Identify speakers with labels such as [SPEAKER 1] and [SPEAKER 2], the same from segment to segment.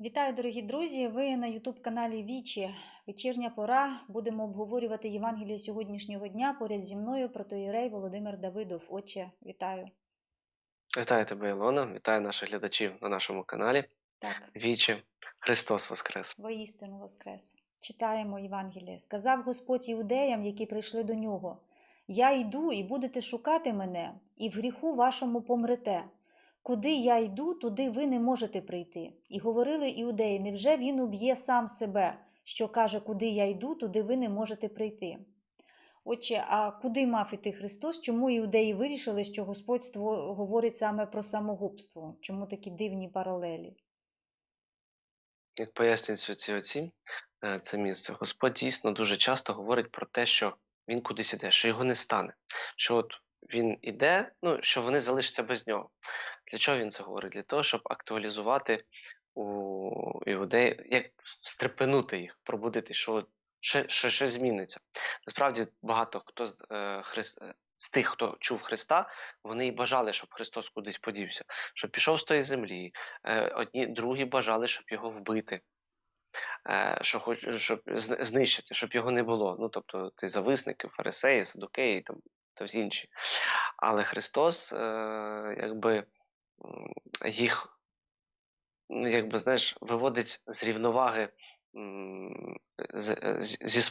[SPEAKER 1] Вітаю, дорогі друзі! Ви на Ютуб-каналі Вічі. Вечірня пора. Будемо обговорювати Євангеліє сьогоднішнього дня. Поряд зі мною протоїрей Володимир Давидов. Отче, вітаю.
[SPEAKER 2] Вітаю тебе, Ілона. Вітаю наших глядачів на нашому каналі.
[SPEAKER 1] Так,
[SPEAKER 2] Вічі Христос Воскрес.
[SPEAKER 1] воістину воскрес. Читаємо Євангеліє. Сказав Господь іудеям, які прийшли до нього: Я йду, і будете шукати мене, і в гріху вашому помрете. Куди я йду, туди ви не можете прийти. І говорили іудеї: невже він уб'є сам себе, що каже, куди я йду, туди ви не можете прийти. Отче, а куди мав іти Христос? Чому іудеї вирішили, що Господь говорить саме про самогубство? Чому такі дивні паралелі?
[SPEAKER 2] Як пояснюють святі отці, е, це місце, Господь дійсно дуже часто говорить про те, що він кудись іде, що його не стане. Що от він іде, ну що вони залишаться без нього. Для чого він це говорить? Для того, щоб актуалізувати у іудеїв, як стрепенути їх, пробудити, що ще, що щось зміниться. Насправді багато хто з, е, Хрис... е, з тих, хто чув Христа, вони і бажали, щоб Христос кудись подівся, щоб пішов з тої землі. Е, Одні другі бажали, щоб його вбити. Е, що хоч щоб знищити, щоб його не було. Ну тобто ти зависники, фарисеї, садукеї там всі інші. Але Христос, е, якби їх, ну якби знаєш, виводить з рівноваги. м, з- е, Зі,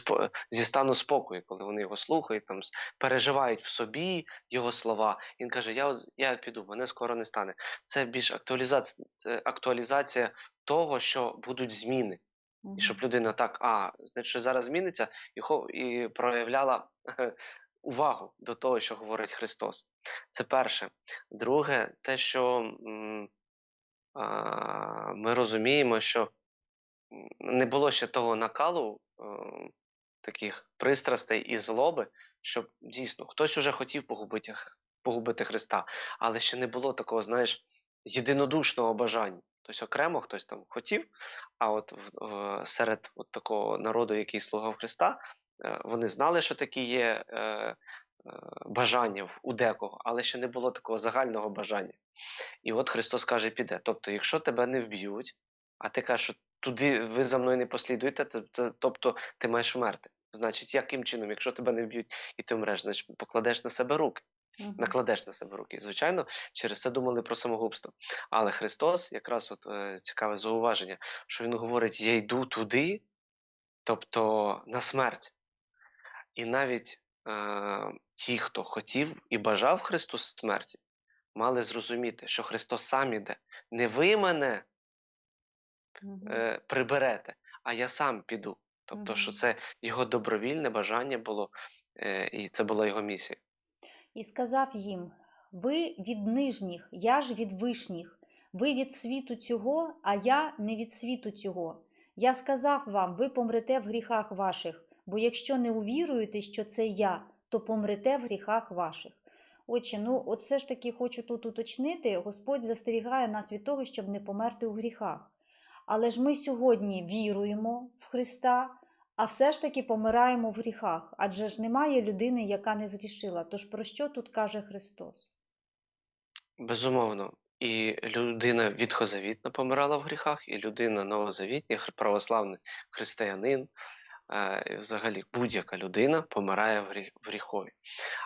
[SPEAKER 2] зі стану спокою, коли вони його слухають, там переживають в собі його слова. Він каже: Я, я піду, мене скоро не стане. Це більш актуалізація, це актуалізація того, що будуть зміни. І щоб людина так, а, значить, що зараз зміниться, і, і проявляла увагу до того, що говорить Христос. Це перше. Друге, те, що ми розуміємо, що не було ще того накалу, е, таких пристрастей і злоби, щоб дійсно хтось уже хотів погубити, погубити Христа, але ще не було такого, знаєш, єдинодушного бажання. Тобто окремо хтось там хотів, а от серед от такого народу, який слугав Христа, вони знали, що такі є е, е, бажання у декого, але ще не було такого загального бажання. І от Христос каже, піде. Тобто, якщо тебе не вб'ють, а ти кажеш, що туди ви за мною не послідуєте, то, то- тобто ти маєш вмерти. Значить, яким чином, якщо тебе не вб'ють і ти вмреш, значить покладеш на себе руки
[SPEAKER 1] Мгм.
[SPEAKER 2] накладеш на себе руки. Звичайно, через це думали про самогубство. Але Христос, якраз от е, цікаве зауваження, що Він говорить: Я йду туди, тобто на смерть. І навіть е, ті, хто хотів і бажав Христу смерті, мали зрозуміти, що Христос сам іде. Не ви мене е, приберете, а я сам піду. Тобто, що це його добровільне бажання було, е, і це була його місія.
[SPEAKER 1] І сказав їм: Ви від нижніх, я ж від вишніх. Ви від світу цього, а я не від світу цього. Я сказав вам, ви помрете в гріхах ваших, бо якщо не увіруєте, що це я, то помрете в гріхах ваших. Отче, ну от все ж таки хочу тут уточнити: Господь застерігає нас від того, щоб не померти у гріхах. Але ж ми сьогодні віруємо в Христа, а все ж таки помираємо в гріхах, адже ж немає людини, яка не зрішила. Тож про що тут каже Христос?
[SPEAKER 2] Безумовно. І людина відхозавітна помирала в гріхах, і людина новозавітня, православний християнин, взагалі будь-яка людина помирає в гріхові.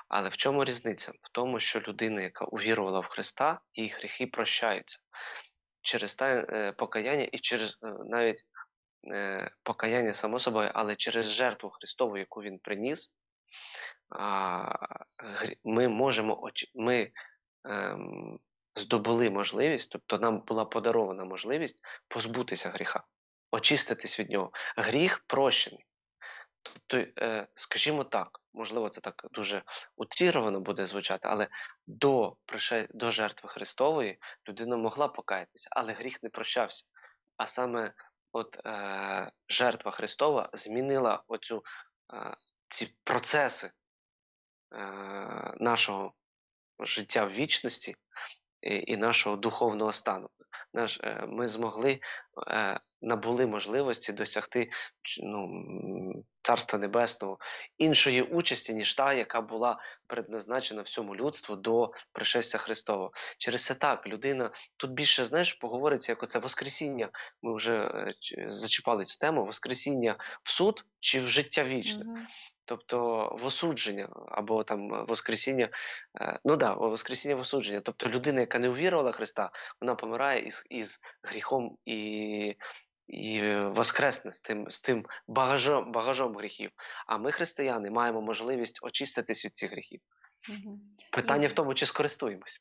[SPEAKER 2] Але в чому різниця? В тому, що людина, яка увірувала в Христа, її гріхи прощаються через та, е, покаяння і через е, навіть е, покаяння само собою, але через жертву Христову, яку він приніс, ми можемо ми ем, здобули можливість, тобто нам була подарована можливість позбутися гріха, очиститись від нього. Гріх прощений. Тобто, е, скажімо так, можливо, це так дуже утріровано буде звучати, але до, до жертви Христової людина могла покаятися, але гріх не прощався. А саме от, е, жертва Христова змінила оцю, е, ці процеси е, нашого життя в вічності і, нашого духовного стану. Наш, е, ми змогли е, набули можливості досягти ну, Царства Небесного, іншої участі, ніж та, яка була предназначена всьому людству до пришестя Христового. Через це так, людина тут більше, знаєш, поговориться, як оце Воскресіння. Ми вже е, зачіпали цю тему: Воскресіння в суд чи в життя вічне.
[SPEAKER 1] Мгм.
[SPEAKER 2] Тобто в осудження або там е, Воскресіння, е, ну да, Воскресіння в осудження. Тобто людина, яка не увірувала Христа, вона помирає із, із гріхом і, і воскресне з тим, з тим багажом, багажом гріхів. А ми, християни, маємо можливість очиститись від цих гріхів.
[SPEAKER 1] Мгм.
[SPEAKER 2] Питання
[SPEAKER 1] І-
[SPEAKER 2] в тому, чи скористуємось.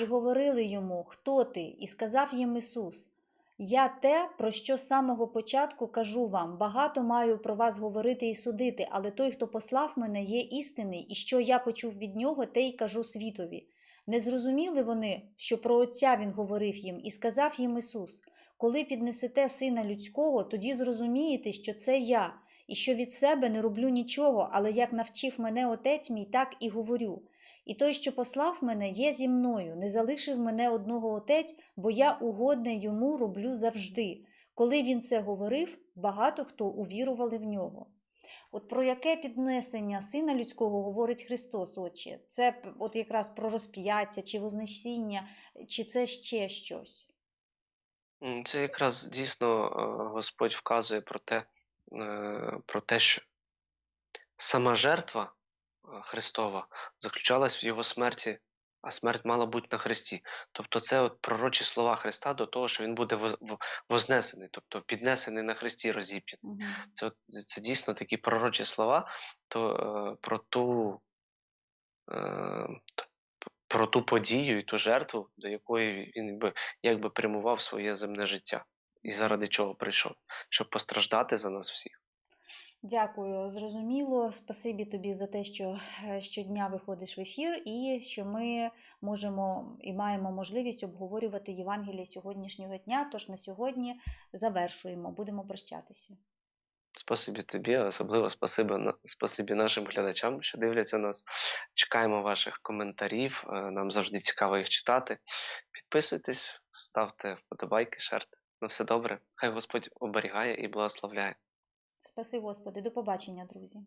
[SPEAKER 1] І говорили йому, хто ти? І сказав їм Ісус: Я те, про що з самого початку кажу вам, багато маю про вас говорити і судити, але той, хто послав мене, є істинний, і що я почув від нього, те й кажу світові. Не зрозуміли вони, що про Отця він говорив їм, і сказав їм Ісус: Коли піднесете сина людського, тоді зрозумієте, що це я, і що від себе не роблю нічого, але як навчив мене Отець мій, так і говорю. І той, що послав мене, є зі мною, не залишив мене одного отець, бо я угодне йому роблю завжди. Коли він це говорив, багато хто увірували в нього. От про яке піднесення сина людського говорить Христос, Отче? Це от якраз про розп'яття чи вознесіння, чи це ще щось?
[SPEAKER 2] Це якраз дійсно е, Господь вказує про те, е, про те, що сама жертва Христова заключалась в його смерті, а смерть мала бути на Христі. Тобто це от пророчі слова Христа до того, що він буде вознесений, тобто піднесений на Христі розіп'ятий.
[SPEAKER 1] Мгм.
[SPEAKER 2] Це, це дійсно такі пророчі слова то, е, про ту. Е, про ту подію і ту жертву, до якої він якби, якби прямував своє земне життя, і заради чого прийшов, щоб постраждати за нас всіх.
[SPEAKER 1] Дякую, зрозуміло. Спасибі тобі за те, що е, щодня виходиш в ефір, і що ми можемо і маємо можливість обговорювати Євангеліє сьогоднішнього дня. Тож на сьогодні завершуємо, будемо прощатися.
[SPEAKER 2] Спасибі тобі, особливо спасибі, спасибі нашим глядачам, що дивляться нас. Чекаємо ваших коментарів. е, Нам завжди цікаво їх читати. Підписуйтесь, ставте вподобайки, шерте. На все добре. Хай Господь оберігає і благословляє.
[SPEAKER 1] Спаси Господи, до побачення, друзі.